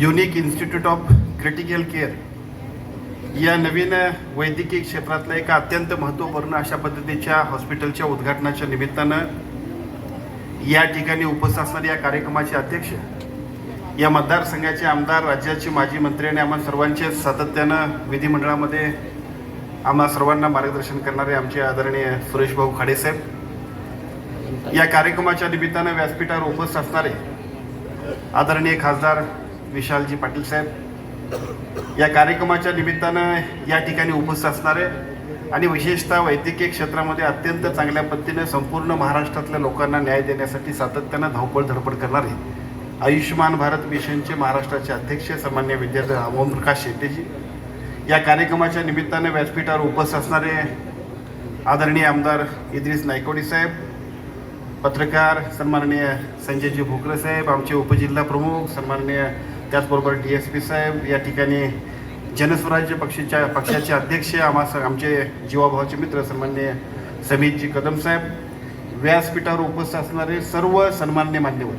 Unique institute of critical care. या नवीन वैद्यकीय क्षेत्रातल्या एका अत्यंत महत्त्वपूर्ण अशा पद्धतीच्या हॉस्पिटलच्या उद्घाटनाच्या निमित्तानं या ठिकाणी उपस्थित असणारे या कार्यक्रमाचे अध्यक्ष या मतदारसंघाचे आमदार राज्याचे माजी मंत्री आणि आम्हा सर्वांचे सातत्यानं विधिमंडळामध्ये आम्हा सर्वांना मार्गदर्शन करणारे आमचे आदरणीय सुरेश भाऊ खाडेसाहेब या कार्यक्रमाच्या निमित्तानं व्यासपीठावर उपस्थित असणारे आदरणीय खासदार विशालजी पाटील साहेब या कार्यक्रमाच्या निमित्तानं या ठिकाणी उपस्थित असणारे आणि विशेषतः वैद्यकीय क्षेत्रामध्ये अत्यंत चांगल्या पद्धतीने संपूर्ण महाराष्ट्रातल्या लोकांना न्याय देण्यासाठी सातत्यानं धावपळ धडपड करणारे आयुष्यमान भारत मिशनचे महाराष्ट्राचे अध्यक्ष सामान्य विद्यार्थी ओमप्रकाश शेट्टीजी या कार्यक्रमाच्या निमित्तानं व्यासपीठावर उपस्थित असणारे आदरणीय आमदार इद्रिस नायकोडी साहेब पत्रकार सन्माननीय संजयजी भोकरे साहेब आमचे उपजिल्हा प्रमुख सन्माननीय त्याचबरोबर डी एस पी साहेब या ठिकाणी जनस्वराज्य पक्षाच्या पक्षाचे अध्यक्ष आम्हा आमचे जीवाभावाचे मित्र सन्माननीय समीतजी कदम साहेब व्यासपीठावर उपस्थित असणारे सर्व सन्मान्य मान्यवर.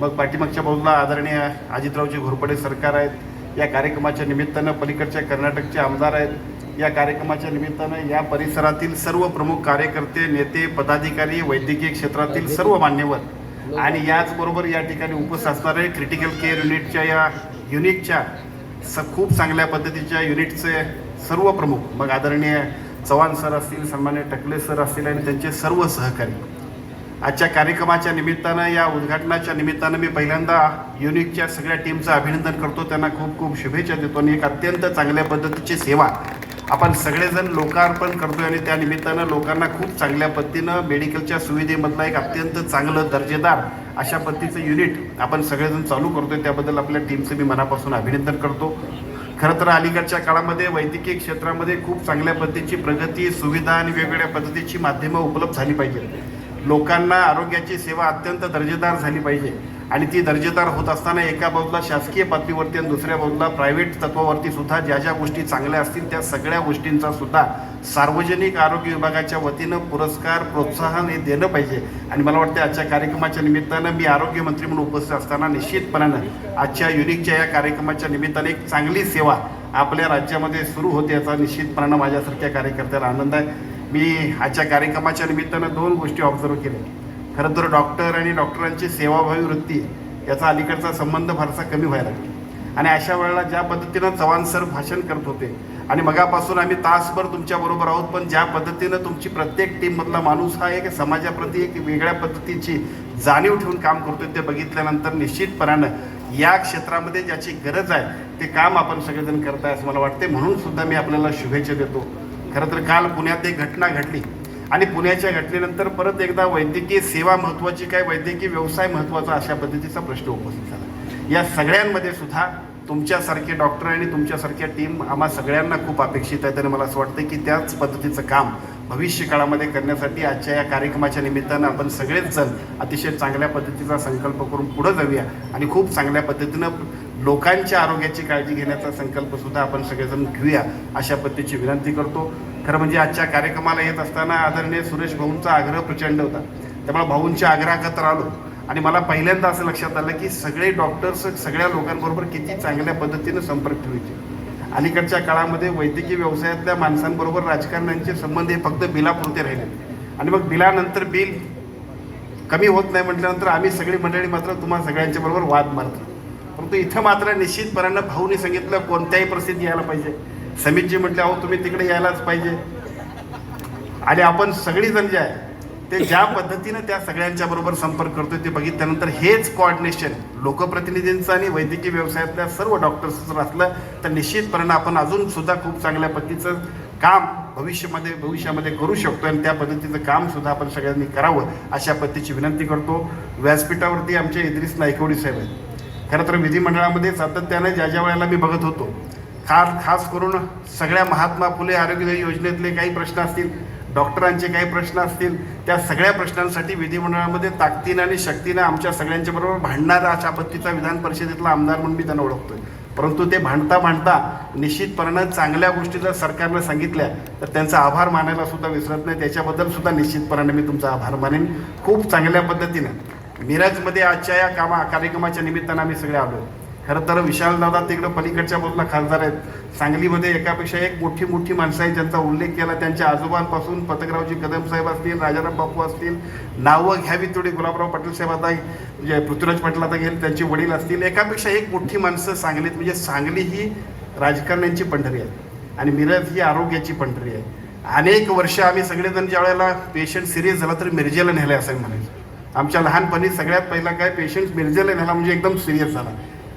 मग पाठीमागच्या बाजूला आदरणीय अजितरावजी घोरपडे सरकार आहेत. या कार्यक्रमाच्या निमित्तानं पलीकडच्या कर्नाटकचे आमदार आहेत. या कार्यक्रमाच्या निमित्तानं या परिसरातील सर्व प्रमुख कार्यकर्ते नेते पदाधिकारी वैद्यकीय क्षेत्रातील सर्व मान्यवर आणि याचबरोबर या ठिकाणी उपस्थित असणारे क्रिटिकल केअर युनिटच्या या युनिटच्या स खूप चांगल्या पद्धतीच्या युनिटचे सर्व प्रमुख मग आदरणीय चव्हाण सर असतील सन्मान्य टकले सर असतील आणि त्यांचे सर्व सहकारी. आजच्या कार्यक्रमाच्या निमित्तानं या उद्घाटनाच्या निमित्तानं मी पहिल्यांदा युनिकच्या सगळ्या टीमचं अभिनंदन करतो. त्यांना खूप खूप शुभेच्छा देतो आणि एक अत्यंत चांगल्या पद्धतीची सेवा आपण सगळेजण लोकार्पण करतोय आणि त्या निमित्तानं लोकांना खूप चांगल्या पद्धतीनं मेडिकलच्या सुविधेमधलं एक अत्यंत चांगलं दर्जेदार अशा पद्धतीचं युनिट आपण सगळेजण चालू करतोय. त्याबद्दल आपल्या टीमचं मी मनापासून अभिनंदन करतो. खरं तर अलीकडच्या काळामध्ये वैद्यकीय क्षेत्रामध्ये खूप चांगल्या पद्धतीची प्रगती सुविधा आणि वेगवेगळ्या पद्धतीची माध्यमं उपलब्ध झाली पाहिजेत. लोकांना आरोग्याची सेवा अत्यंत दर्जेदार झाली पाहिजे. आणि ती दर्जेदार होत असताना एका बाजूला शासकीय पातळीवरती आणि दुसऱ्या बाजूला प्रायव्हेट तत्वावरती सुद्धा ज्या ज्या गोष्टी चांगल्या असतील त्या सगळ्या गोष्टींचा सुद्धा सार्वजनिक आरोग्य विभागाच्या वतीनं पुरस्कार प्रोत्साहन हे देणं पाहिजे. आणि मला वाटतं आजच्या कार्यक्रमाच्या निमित्तानं मी आरोग्यमंत्री म्हणून उपस्थित असताना निश्चितपणानं आजच्या युनिकच्या या कार्यक्रमाच्या निमित्ताने एक चांगली सेवा आपल्या राज्यामध्ये सुरू होते याचा निश्चितपणानं माझ्यासारख्या कार्यकर्त्याला आनंद आहे. मी आजच्या कार्यक्रमाच्या निमित्तानं दोन गोष्टी ऑब्झर्व केल्या. खरं तर डॉक्टर आणि डॉक्टरांची सेवाभावी वृत्ती याचा अलीकडचा संबंध फारसा कमी व्हायला लागला. आणि अशा वेळेला ज्या पद्धतीनं चव्हाण सर भाषण करत होते आणि मगापासून आम्ही तासभर तुमच्याबरोबर आहोत पण ज्या पद्धतीनं तुमची प्रत्येक टीममधला माणूस हा एक समाजाप्रती एक वेगळ्या पद्धतीची जाणीव ठेवून काम करतोय ते बघितल्यानंतर निश्चितपणानं या क्षेत्रामध्ये ज्याची गरज आहे ते काम आपण सगळेजण करताय असं मला वाटते म्हणून सुद्धा मी आपल्याला शुभेच्छा देतो. खरं तर काल पुण्यात एक घटना घडली. आणि पुण्याच्या घटनेनंतर परत एकदा वैद्यकीय सेवा महत्त्वाची काय वैद्यकीय व्यवसाय महत्त्वाचा अशा पद्धतीचा प्रश्न उपस्थित झाला. या सगळ्यांमध्ये सुद्धा तुमच्यासारखे डॉक्टर आणि तुमच्यासारख्या टीम आम्हा सगळ्यांना खूप अपेक्षित आहेत आणि मला असं वाटतं की त्याच पद्धतीचं काम भविष्य काळामध्ये करण्यासाठी आजच्या या कार्यक्रमाच्या निमित्तानं आपण सगळेच जण अतिशय चांगल्या पद्धतीचा संकल्प करून पुढं जाऊया आणि खूप चांगल्या पद्धतीनं लोकांच्या आरोग्याची काळजी घेण्याचा संकल्पसुद्धा आपण सगळेजण घेऊया अशा पद्धतीची विनंती करतो. खरं म्हणजे आजच्या कार्यक्रमाला येत असताना आदरणीय सुरेश भाऊंचा आग्रह प्रचंड होता. त्यामुळे भाऊंच्या आग्रहाखातर आलो. आणि मला पहिल्यांदा असं लक्षात आलं की सगळे डॉक्टर्स सगळ्या लोकांबरोबर किती चांगल्या पद्धतीनं संपर्क ठेवायचे. अलीकडच्या काळामध्ये वैद्यकीय व्यवसायातल्या माणसांबरोबर राजकारण्यांचे संबंध हे फक्त बिलापुरते राहिले. आणि मग बिलानंतर बिल कमी होत नाही म्हटल्यानंतर आम्ही सगळी मंडळी मात्र तुम्हाला सगळ्यांच्या बरोबर वाद मारतो. परंतु इथं मात्र निश्चितपणानं भाऊनी सांगितलं कोणत्याही परिस्थितीत यायला पाहिजे. समितजी म्हटले अहो तुम्ही तिकडे यायलाच पाहिजे. आणि आपण सगळीजण जे आहे ते ज्या पद्धतीनं त्या सगळ्यांच्या बरोबर संपर्क करतोय ते बघितल्यानंतर हेच कोऑर्डिनेशन लोकप्रतिनिधींचं आणि वैद्यकीय व्यवसायातल्या सर्व डॉक्टर्सचं जर असलं तर निश्चितपणे आपण अजून सुद्धा खूप चांगल्या पद्धतीचं काम भविष्यामध्ये भविष्यामध्ये करू शकतो आणि त्या पद्धतीचं काम सुद्धा आपण सगळ्यांनी करावं अशा पद्धतीची विनंती करतो. व्यासपीठावरती आमचे इद्रिस नायकवडी साहेब आहेत. खरं तर विधिमंडळामध्ये सातत्यानं ज्या ज्या वेळेला मी बघत होतो खास खास करून सगळ्या महात्मा फुले आरोग्य योजनेतले काही प्रश्न असतील डॉक्टरांचे काही प्रश्न असतील त्या सगळ्या प्रश्नांसाठी विधिमंडळामध्ये ताकदीनं आणि शक्तीनं आमच्या सगळ्यांच्या बरोबर भांडणारा अशा पद्धतीचा विधान परिषदेतला आमदार म्हणून मी त्यांना ओळखतोय. परंतु ते भांडता भांडता निश्चितपणानं चांगल्या गोष्टी जर सरकारनं सांगितल्या तर त्यांचा आभार मानायला सुद्धा विसरत नाही. त्याच्याबद्दल सुद्धा निश्चितपणाने मी तुमचा आभार मानेन. खूप चांगल्या पद्धतीनं. मिरजमध्ये आजच्या या कामा कार्यक्रमाच्या निमित्तानं आम्ही सगळे आलो. खरं तर विशालदादा तिकडं पलीकडच्या बाजूला खासदार आहेत. सांगलीमध्ये एकापेक्षा एक मोठी मोठी माणसं आहेत ज्यांचा उल्लेख केला. त्यांच्या आजोबांपासून पतकरावजी कदम साहेब असतील राजाराम बापू असतील नावं घ्यावी थोडी गुलाबराव पाटील साहेब आता म्हणजे पृथ्वीराज पाटील आता गेले त्यांचे वडील असतील. एकापेक्षा एक मोठी माणसं सांगलीत म्हणजे सांगली ही राजकारण्यांची पंढरी आहे आणि मिरज ही आरोग्याची पंढरी आहे. अनेक वर्ष आम्ही सगळेजण ज्या वेळेला पेशंट सिरियस झाला तर मिरजेला नेलं असं म्हणायचं. आमच्या लहानपणी सगळ्यात पहिला काय पेशंट मिरजेला नेला म्हणजे एकदम सिरियस झाला.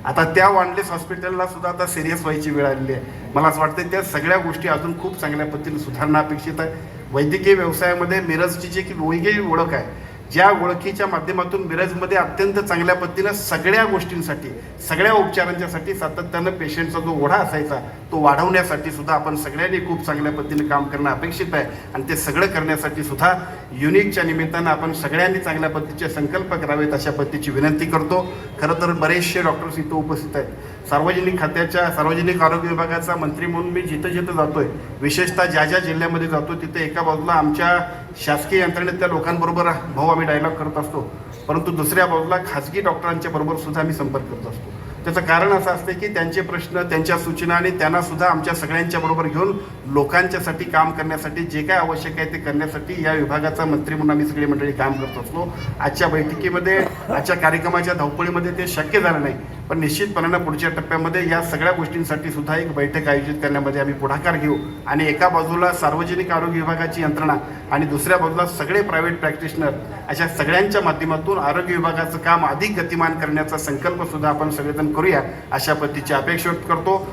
आता त्या वांडलेस हॉस्पिटलला सुद्धा आता सिरियस व्हायची वेळ आलेली आहे. मला असं वाटतं त्या सगळ्या गोष्टी अजून खूप चांगल्या पद्धतीने सुधारणा अपेक्षित आहे. वैद्यकीय व्यवसायामध्ये मिरजची जी की वेगळी ओळख आहे ज्या ओळखीच्या माध्यमातून मिरजमध्ये अत्यंत चांगल्या पद्धतीनं सगळ्या गोष्टींसाठी सगळ्या उपचारांच्यासाठी सातत्यानं पेशंटचा जो ओढा असायचा तो वाढवण्यासाठी सुद्धा आपण सगळ्यांनी खूप चांगल्या पद्धतीने काम करणं अपेक्षित आहे. आणि ते सगळं करण्यासाठी सुद्धा युनिकच्या निमित्तानं आपण सगळ्यांनी चांगल्या पद्धतीचे संकल्प करावेत अशा पद्धतीची विनंती करतो. खरं तर बरेचसे डॉक्टर्स इथं उपस्थित आहेत. सार्वजनिक खात्याच्या सार्वजनिक आरोग्य विभागाचा मंत्री म्हणून मी जिथं जिथं जातोय विशेषतः ज्या ज्या जिल्ह्यामध्ये जातो तिथे एका बाजूला आमच्या शासकीय यंत्रणेतल्या लोकांबरोबर भाऊ आम्ही डायलॉग करत असतो. परंतु दुसऱ्या बाजूला खाजगी डॉक्टरांच्या बरोबर सुद्धा आम्ही संपर्क करत असतो. त्याचं कारण असं असते की त्यांचे प्रश्न त्यांच्या सूचना आणि त्यांना सुद्धा आमच्या सगळ्यांच्या बरोबर घेऊन लोकांच्यासाठी काम करण्यासाठी जे काय आवश्यक आहे ते करण्यासाठी या विभागाचा मंत्री म्हणून आम्ही सगळी मंडळी काम करत असतो. आजच्या बैठकीमध्ये आजच्या कार्यक्रमाच्या धावपळीमध्ये ते शक्य झालं नाही. पण निश्चितपणानं पुढच्या टप्प्यामध्ये या सगळ्या गोष्टींसाठी सुद्धा एक बैठक आयोजित करण्यामध्ये आम्ही पुढाकार घेऊ. आणि एका बाजूला सार्वजनिक आरोग्य विभागाची यंत्रणा आणि दुसऱ्या बाजूला सगळे प्रायव्हेट प्रॅक्टिशनर अशा सगळ्यांच्या माध्यमातून आरोग्य विभागाचं काम अधिक गतिमान करण्याचा संकल्प सुद्धा आपण सगळेजण करूया. अशा पद्धतीची अपेक्षा व्यक्त करतो.